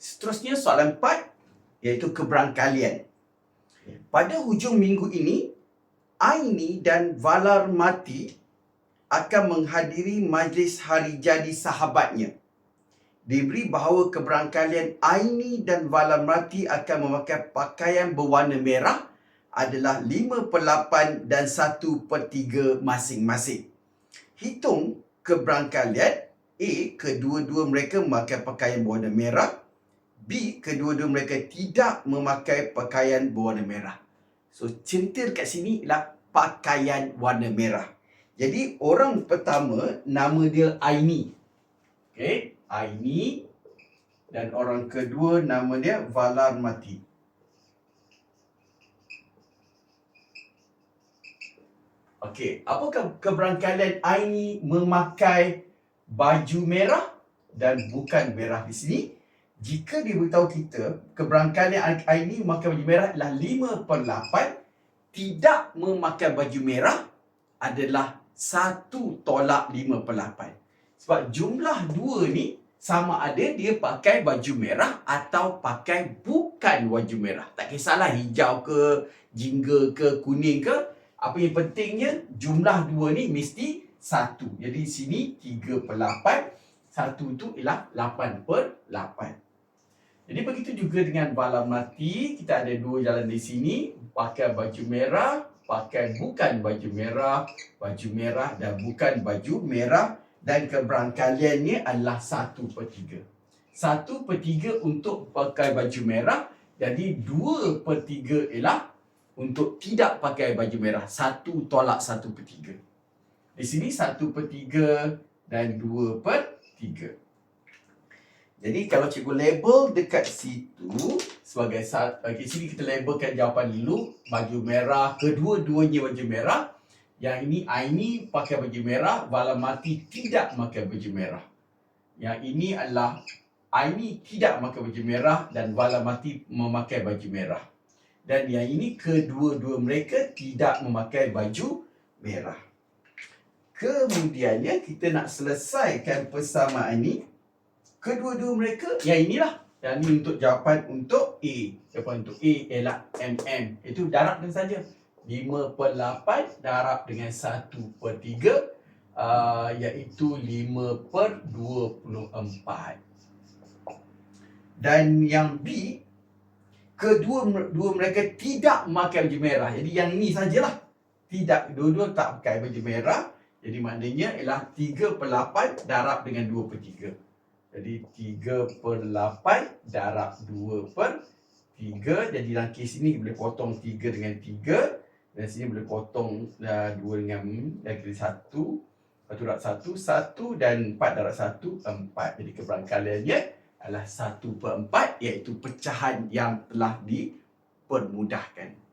seterusnya soalan 4 iaitu keberangkalian. Pada hujung minggu ini, Aini dan Valar Mati akan menghadiri majlis hari jadi sahabatnya. Diberi bahawa keberangkalian Aini dan Valar Mati akan memakai pakaian berwarna merah adalah 5 per 8 dan 1 per 3 masing-masing. Hitung keberangkalian A. Kedua-dua mereka memakai pakaian berwarna merah B. Kedua-dua mereka tidak memakai pakaian berwarna merah. So, centil kat sini ialah pakaian warna merah. Jadi, orang pertama nama dia Aini. Okay, Aini. Dan orang kedua nama dia Valar Mati. Okey, apakah keberangkalian Aini memakai baju merah dan bukan merah di sini? Jika dia beritahu kita keberangkalian Aini memakai baju merah adalah 5 per 8, tidak memakai baju merah adalah 1 tolak 5 per 8. Sebab jumlah dua ni sama ada dia pakai baju merah atau pakai bukan baju merah. Tak kisahlah hijau ke, jingga ke, kuning ke, apa yang pentingnya jumlah dua ni mesti satu. Jadi sini 3 per 8. Satu tu ialah 8 per 8. Jadi begitu juga dengan balam mati. Kita ada dua jalan di sini. Pakai baju merah. Pakai bukan baju merah. Baju merah dan bukan baju merah. Dan keberangkaliannya adalah 1 per 3. 1 per 3 untuk pakai baju merah. Jadi 2 per 3 ialah untuk tidak pakai baju merah. Satu tolak satu per tiga. Di sini satu per tiga dan dua per tiga. Jadi kalau cikgu label dekat situ sebagai okay, sini kita labelkan jawapan dulu. Baju merah, kedua-duanya baju merah. Yang ini, Aini pakai baju merah, Vala Mati tidak pakai baju merah. Yang ini adalah Aini tidak memakai baju merah dan Vala Mati memakai baju merah. Dan yang ini kedua-dua mereka tidak memakai baju merah. Kemudiannya kita nak selesaikan persamaan ini. Kedua-dua mereka, yang inilah. Yang ini untuk jawapan untuk A. Jawapan untuk A ialah MM. Itu darab dengan saja. 5 per 8 darab dengan 1 per 3. Uh, iaitu 5 per 24. Dan yang B kedua dua mereka tidak memakai baju merah. Jadi yang ini sajalah. Tidak, dua-dua tak pakai baju merah. Jadi maknanya ialah 3 per 8 darab dengan 2 per 3. Jadi 3 per 8 darab 2 per 3. Jadi dalam kes ini boleh potong 3 dengan 3. Dan sini boleh potong uh, 2 dengan dan kira 1. 1 darab 1, 1 dan 4 darab 1, 4. Jadi keberangkaliannya adalah 1 per 4 iaitu pecahan yang telah dipermudahkan.